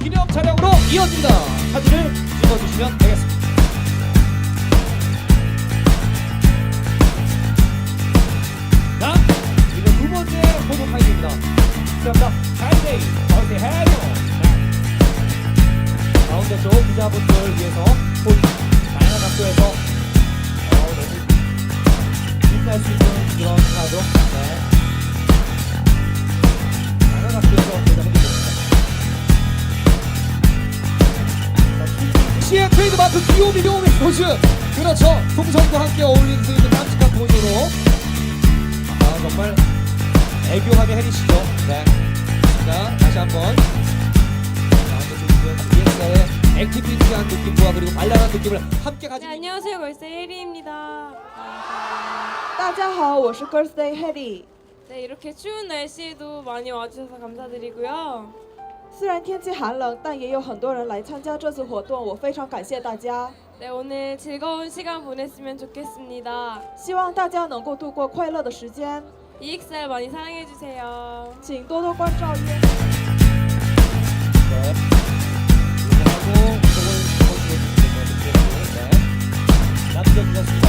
기념 촬영으로 이어집니다. 사진을 찍어주시면 되겠습니다. 자, 이제 두 번째 포토 타임입니다. 시작합니다. 하이데이, 어디 해요? 자, 가운데 쪽 기자분들 위해서 본 다양한 각도에서 어, 너무 빛날 수 있는 그런 카드. 네. 시의 트레이드마크 귀요미 묘미 포즈 그렇죠 풍선과 함께 어울릴 수 있는 깜찍한 포즈로 아 정말 애교함의 해리시죠 네. 자 다시 한번 가운데 조금 EX의 액티비티한 느낌과 그리고 발랄한 느낌을 함께 네, 가지고 안녕하세요. 걸스 혜리입니다. 大家好，我是 Girls Day Haley。 네, 이렇게 추운 날씨에도 많이 와주셔서 감사드리고요. 虽然天气寒冷，但也有很多人来参加这次活动，我非常感谢大家。 네, 오늘 즐거운 시간 보냈으면 좋겠습니다. 希望大家能够度过快乐的时间，EXR 많이 사랑해 주세요请多多关照 EXL. 감사합니다.